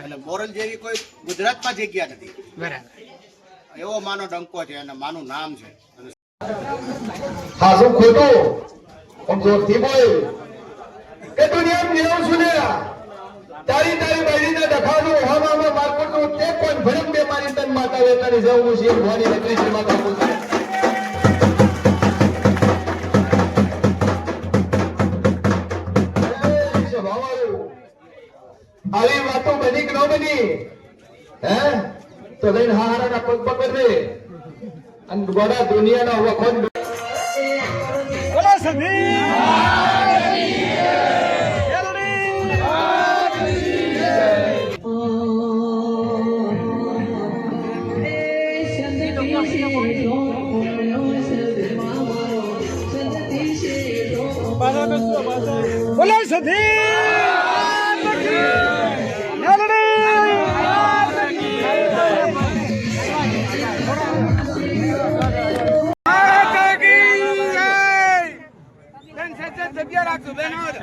એટલે મોરલ જેવી કોઈ ગુજરાતમાં જગ્યા નથી. બરાબર. એવો માનો ડંકો છે અને માનું નામ છે. હાસુ ખોટું? પણ જોરથી બોલ. કે દુનિયા મેળવું છું ને. તારી તારી બહેરીના ડખાનું હવામાં માર્કેટનું તે પણ ભરમ બે મારી તન માતા વેતાની જવું છે ભવાની છે માતા તો લઈને હારાના પગ પકડ રે અને ગોડા દુનિયાના વખત બોલો સધી જગ્યા રાખજો બેન રાખો.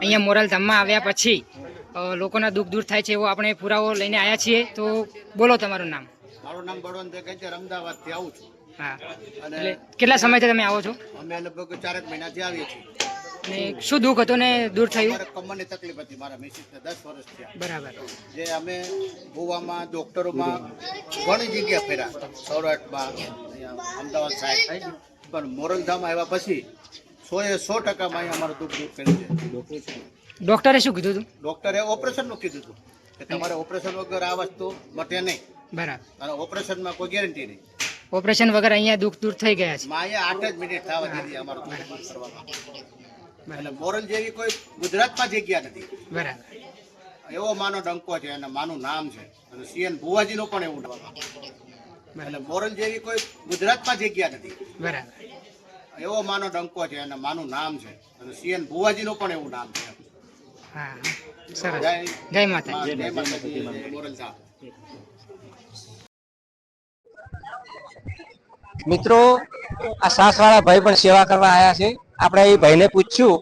અહીંયા મોરલ ધામમાં આવ્યા પછી લોકોના દુઃખ દૂર થાય છે એવો આપણે પુરાવો લઈને આવ્યા છીએ. તો બોલો તમારું નામ. મારું નામ બળવંત છે અમદાવાદથી આવું છું. હા. અને એટલે કેટલા સમયથી તમે આવો છો? અમે લગભગ ચારેક મહિનાથી આવીએ છીએ. અને શું દુઃખ હતું ને દૂર થયું? મારે કમરની તકલીફ હતી મારા મિસિસને દસ વર્ષ થયા. બરાબર. જે અમે ગોવામાં ડોક્ટરોમાં ઘણી જગ્યા ફેર્યા સૌરાષ્ટ્રમાં અમદાવાદ સાહેબ. પણ મોરલધામ આવ્યા પછી સો એ સો ટકામાં અહીંયા અમારું દુઃખ દૂર કર્યું છે. ડોક્ટરે શું કીધું હતું? ડોક્ટરે ઓપરેશનનું કીધું હતું કે તમારે ઓપરેશન વગર આ વસ્તુ મટે નહીં. બરાબર. અને ઓપરેશનમાં કોઈ ગેરંટી નહીં. ઓપરેશન વગર અહીંયા દુઃખ દૂર થઈ ગયા છે. અહીંયા આઠ જ મિનિટ થવા દીધી અમારું એટલે મોરલ જેવી કોઈ ગુજરાતમાં જગ્યા નથી. બરાબર. એવો માનો ડંકો છે અને માનું નામ છે. અને સીએન ભુવાજીનું પણ એવું એટલે મોરલ જેવી કોઈ ગુજરાતમાં જગ્યા નથી. બરાબર. એવો માનો ડંકો છે અને માનું નામ છે. અને સીએન ભુવાજીનું પણ એવું નામ છે. હા સરસ. જય જય જય માતાજી. મોરલ ધામ મિત્રો આ સાસવાળા ભાઈ પણ સેવા કરવા આવ્યા છે. આપણે એ ભાઈને પૂછ્યું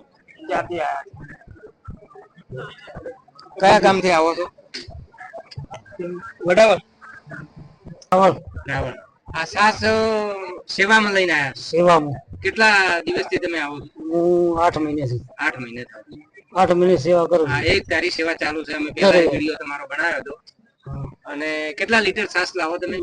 ક્યાંથી આયા કયા ગામથી આવો છો? વડાવળ. રાવળ આ સાસ સેવામાં લઈને આયા સેવામાં. કેટલા દિવસથી તમે આવો છો? હું આઠ મહિનેથી આઠ મહિને આઠ મહિને સેવા કરું હા એક તારી સેવા ચાલુ છે. અમે પહેલા વીડિયો તમારો બનાવ્યો હતો. અને કેટલા લીટર સાસ લાવો તમે?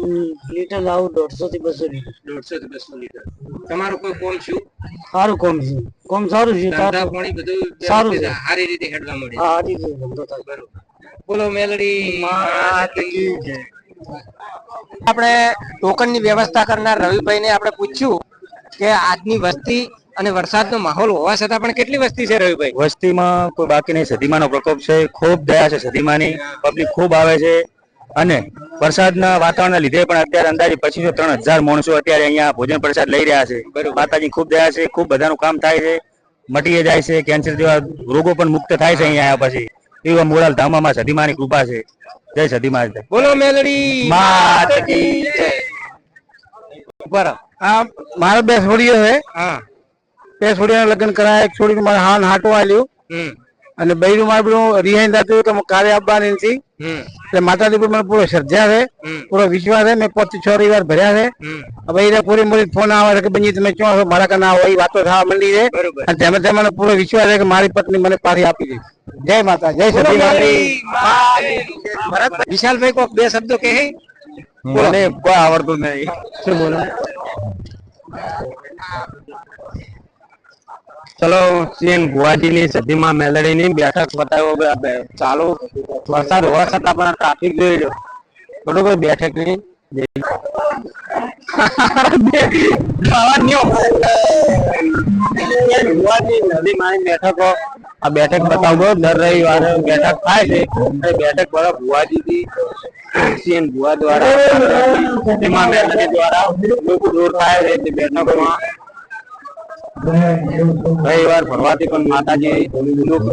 લીટર લાવો દોઢસો થી બસો લીટર. દોઢસો થી બસો લીટર. તમારું કોઈ કોમ શું? સારું કોમ છે. કોમ સારું છે ધંધા પાણી બધું સારું છે. સારી રીતે હેડવા મળે. હા સારી રીતે ધંધો થાય. બરોબર. બોલો મેલડી. આપણે ટોકનની વ્યવસ્થા કરનાર રવિભાઈ ને આપણે પૂછ્યું કે આજની વસ્તી અને વરસાદનો માહોલ હોવા છતાં પણ કેટલી વસ્તી છે રવિભાઈ? વસ્તીમાં કોઈ બાકી નહીં. સદીમાનો પ્રકોપ છે. ખૂબ દયા છે સદીમાની પબ્લિક ખૂબ આવે છે. અને વરસાદના વાતાવરણના લીધે પણ અત્યારે અંદાજે પચીસો ત્રણ હજાર માણસો અત્યારે અહીંયા ભોજન પ્રસાદ લઈ રહ્યા છે. માતાજી ખૂબ દયા છે. ખૂબ બધાનું કામ થાય છે. મટીએ જાય છે. કેન્સર જેવા રોગો પણ મુક્ત થાય છે અહીંયા આવ્યા પછી. એવા મોરાલ ધામમાં સદીમાની કૃપા છે. જય સદીમા બોલો મેલડી. માત કી જય. આ મારા બે છોડીઓ છે. હા. બે છોડીઓના લગ્ન કરાયા. એક છોડીને મારે હાન હાટો આલ્યું. અને બૈરું મારે પેલું રિહાઈન થતું કે કાર્ય આપવાની નથી એટલે માતાજી પર મને પૂરો શ્રદ્ધા છે. પૂરો વિશ્વાસ છે. મેં પોતે છ રવિવાર ભર્યા છે. હવે એને પૂરી મૂરી ફોન આવે કે બની તમે ચો છો? મારા હોય એ વાતો થવા માંડી છે. અને તેમાં તેમાં મને પૂરો વિશ્વાસ છે કે મારી પત્ની મને પાછી આપી દે. જય માતા જય સતી ભરત વિશાલભાઈ કોક બે શબ્દો કહે મને કોઈ આવડતું નહીં. શું બોલો? ચલો સીએન ગુવાહાટી ની સધીમાં મેલડી ની બેઠક બતાવ્યો બે- બે- ચાલુ. વરસાદ હોવા છતાં પણ ટ્રાફિક જોઈ લો બરોબર બેઠકની બેઠકો. આ બેઠક બતાવો દર રવિવારે બેઠક થાય છે. બેઠક બરાબર ભુવાજી સીએન ભુવા દ્વારા. તેમાં મેલડી દ્વારા લોકો દૂર થાય છે તે બેઠકોમાં રવિવાર ભરવાથી પણ માતાજી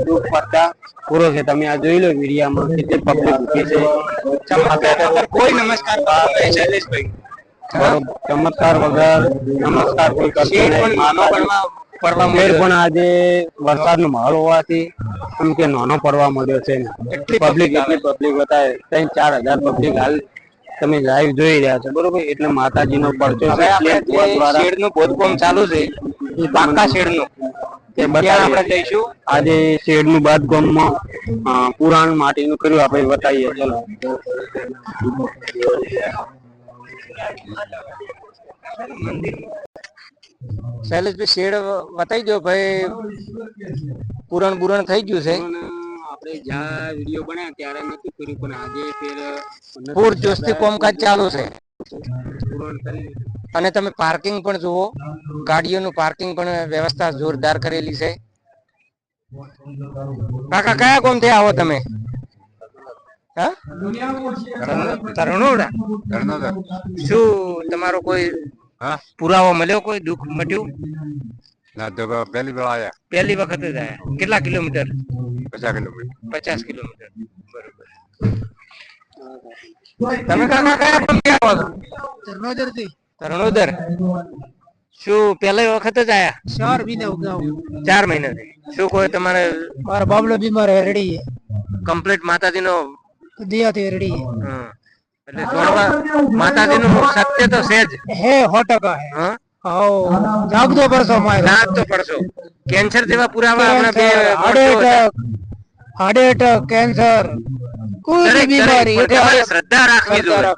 દુઃખ પડતા પૂરો છે. તમે આ જોઈ લો મીડિયામાં કે તે પબ્લિક ઊભી છે. કોઈ નમસ્કાર શૈલેષભાઈ. ચમત્કાર વગર નમસ્કાર કોઈ કરતો નહીં. શેઠ પણ આજે વરસાદનો માહોલ હોવાથી એમ કે નાનો પડવા મળ્યો છે. પબ્લિક એટલી પબ્લિક બતાવે. ત્રણ ચાર હજાર પબ્લિક હાલ તમે લાઈવ જોઈ રહ્યા છો. બરોબર? એટલે માતાજીનો પરચો છે. શેડનું બોધકામ ચાલુ છે પાકા શેડનું તે બતાવીએ. આપણે જઈશું. આજે શેડનું બાંધકામમાં પુરાણ માટીનું કર્યું. આપણે બતાવીએ. ચલો. શૈલેષભાઈ શેડ વતાઈ દો ભાઈ પૂરણ પૂરણ થઈ ગયું છે. આપણે જ્યાં વીડિયો બન્યા ત્યારે નથી કર્યું પણ આજે ફેર પૂર જોશથી કોમકાજ ચાલુ છે. અને તમે પાર્કિંગ પણ જુઓ ગાડીઓનું પાર્કિંગ પણ વ્યવસ્થા જોરદાર કરેલી છે. કાકા કયા કોમથી આવો તમે? હા? તરણોડા શું તમારો કોઈ પુરાવો મળ્યો કોઈ? દુઃખ મટ્યું? ના તો પહેલી વાર આયા. પહેલી વખત જ આયા. કેટલા કિલોમીટર? પચાસ કિલોમીટર. પચાસ કિલોમીટર. બરોબર. તમે કાકા કયા પંપે આવો છો? તરણોદર. શું પહેલા વખત જ આયા? ચાર મહિના ચાર મહિનાથી. શું કોઈ તમારે મારા બાબલો બીમાર હે રેડી કમ્પ્લીટ માતાજીનો દિયાથી રેડી હમ. એટલે જોડવા માતાજીનું સત્ય તો છે જ. હે સો ટકા હે. હાઉ જાગતો પડશો મારે રાત પડશો. કેન્સર જેવા પુરાવા આપણા બે હાર્ટ એટેક હાર્ટ કેન્સર કોઈ બી બીમારી. એટલે તમારે શ્રદ્ધા રાખવી જોઈએ.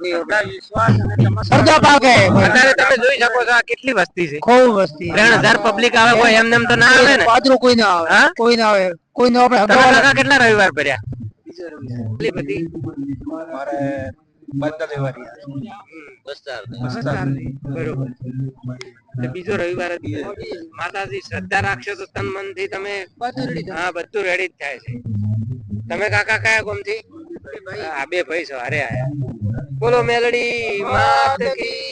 શ્રદ્ધા પાકે અત્યારે તમે જોઈ શકો છો આ કેટલી વસ્તી છે. ખૂબ વસ્તી. ત્રણ હજાર પબ્લિક આવે કોઈ એમ નેમ તો ના આવે ને. પાદરું કોઈ ના આવે. હા? કોઈ ના આવે. કોઈ નો આપણે કેટલા રવિવાર ભર્યા કેટલી બધી બરોબર એટલે બીજો રવિવાર માતાજી શ્રદ્ધા રાખશો તો તન મનથી તમે હા બધું રેડી જ થાય છે. તમે કાકા કયા ગામથી હા બે ભાઈ છો હારે આયા. બોલો મેલડી માત કી